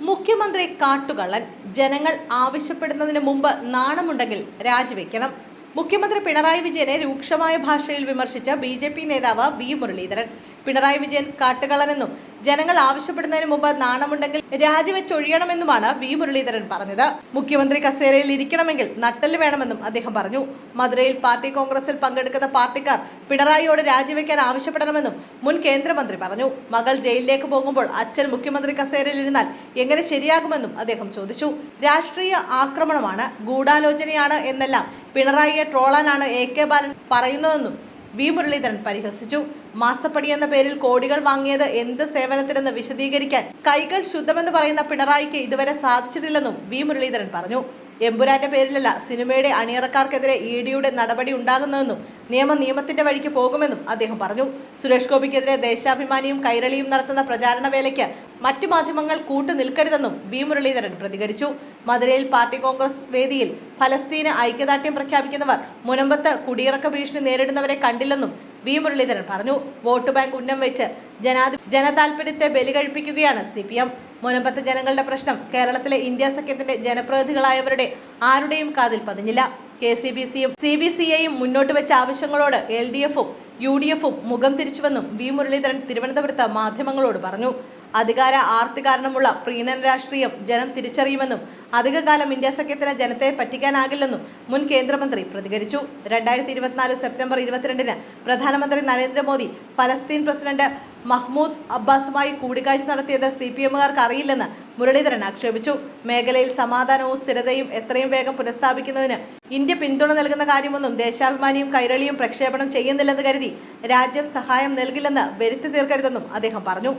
മുഖ്യമന്ത്രി കാട്ടുകള്ളൻ. ജനങ്ങൾ ആവശ്യപ്പെടുന്നതിന് മുമ്പ് നാണമുണ്ടെങ്കിൽ രാജിവെക്കണം. മുഖ്യമന്ത്രി പിണറായി വിജയനെ രൂക്ഷമായ ഭാഷയിൽ വിമർശിച്ച ബി നേതാവ് വി മുരളീധരൻ. പിണറായി വിജയൻ കാട്ടുകളനെന്നും ജനങ്ങൾ ആവശ്യപ്പെടുന്നതിന് മുമ്പ് നാണമുണ്ടെങ്കിൽ രാജിവെച്ചൊഴിയണമെന്നുമാണ് വി മുരളീധരൻ പറഞ്ഞത്. മുഖ്യമന്ത്രി കസേരയിൽ ഇരിക്കണമെങ്കിൽ നട്ടൽ വേണമെന്നും അദ്ദേഹം പറഞ്ഞു. മധുരയിൽ പാർട്ടി കോൺഗ്രസിൽ പങ്കെടുക്കുന്ന പാർട്ടിക്കാർ പിണറായിയോട് രാജിവെക്കാൻ ആവശ്യപ്പെടണമെന്നും മുൻ കേന്ദ്രമന്ത്രി പറഞ്ഞു. മകൾ ജയിലിലേക്ക് പോകുമ്പോൾ അച്ഛൻ മുഖ്യമന്ത്രി കസേരയിൽ ഇരുന്നാൽ എങ്ങനെ ശരിയാകുമെന്നും അദ്ദേഹം ചോദിച്ചു. രാഷ്ട്രീയ ആക്രമണമാണ് ഗൂഢാലോചനയാണ് എന്നെല്ലാം പിണറായിയെ ട്രോളാനാണ് എ കെ ബാലൻ പറയുന്നതെന്നും വി മുരളീധരൻ പരിഹസിച്ചു. മാസപ്പടി എന്ന പേരിൽ കോടികൾ വാങ്ങിയത് എന്ത് സേവനത്തിനെന്ന് വിശദീകരിക്കാൻ കൈകൾ ശുദ്ധമെന്ന് പറയുന്ന പിണറായിക്ക് ഇതുവരെ സാധിച്ചിട്ടില്ലെന്നും വി മുരളീധരൻ പറഞ്ഞു. എമ്പുരാന്റെ പേരിലല്ല സിനിമയുടെ അണിയറക്കാർക്കെതിരെ ഇ ഡിയുടെ നടപടി ഉണ്ടാകുന്നതെന്നും നിയമം നിയമത്തിന്റെ വഴിക്ക് പോകുമെന്നും അദ്ദേഹം പറഞ്ഞു. സുരേഷ് ഗോപിക്കെതിരെ ദേശാഭിമാനിയും കൈരളിയും നടത്തുന്ന പ്രചാരണ വേലയ്ക്ക് മറ്റു മാധ്യമങ്ങൾ കൂട്ടു നിൽക്കരുതെന്നും വി. മുരളീധരൻ പ്രതികരിച്ചു. മധുരയിൽ പാർട്ടി കോൺഗ്രസ് വേദിയിൽ ഫലസ്തീന് ഐക്യദാർഢ്യം പ്രഖ്യാപിക്കുന്നവർ മുനമ്പത്ത് കുടിയിറക്ക ഭീഷണി നേരിടുന്നവരെ കണ്ടില്ലെന്നും വി മുരളീധരൻ പറഞ്ഞു. വോട്ട് ബാങ്ക് ഉന്നം വെച്ച് ജനാധി ജനതാൽപര്യത്തെ ബലി കഴിപ്പിക്കുകയാണ് സി പി എം മുനമ്പത്തെ ജനങ്ങളുടെ പ്രശ്നം കേരളത്തിലെ ഇന്ത്യ സഖ്യത്തിന്റെ ജനപ്രതിനിധികളായവരുടെ ആരുടെയും കാതിൽ പതിഞ്ഞില്ല. കെ സി ബി സിയും സി ബി സി ഐയും മുന്നോട്ട് വെച്ച ആവശ്യങ്ങളോട് എൽ ഡി എഫും യു ഡി എഫും മുഖം തിരിച്ചുവെന്നും വി മുരളീധരൻ തിരുവനന്തപുരത്ത് മാധ്യമങ്ങളോട് പറഞ്ഞു. അധികാര ആർത്തി കാരണമുള്ള പ്രീണന രാഷ്ട്രീയം ജനം തിരിച്ചറിയുമെന്നും അധികകാലം ഇന്ത്യ സഖ്യത്തിന് ജനത്തെ പറ്റിക്കാനാകില്ലെന്നും മുൻ കേന്ദ്രമന്ത്രി പ്രതികരിച്ചു. രണ്ടായിരത്തി ഇരുപത്തിനാല് സെപ്റ്റംബർ ഇരുപത്തിരണ്ടിന് പ്രധാനമന്ത്രി നരേന്ദ്രമോദി ഫലസ്തീൻ പ്രസിഡന്റ് മഹ്മൂദ് അബ്ബാസുമായി കൂടിക്കാഴ്ച നടത്തിയത് സി പി എമ്മുകാർക്ക് അറിയില്ലെന്ന് മുരളീധരൻ ആക്ഷേപിച്ചു. മേഖലയിൽ സമാധാനവും സ്ഥിരതയും എത്രയും വേഗം പുനഃസ്ഥാപിക്കുന്നതിന് ഇന്ത്യ പിന്തുണ നൽകുന്ന കാര്യമൊന്നും ദേശാഭിമാനിയും കൈരളിയും പ്രക്ഷേപണം ചെയ്യുന്നില്ലെന്ന് കരുതി രാജ്യം സഹായം നൽകില്ലെന്ന് വരുത്തി തീർക്കരുതെന്നും അദ്ദേഹം പറഞ്ഞു.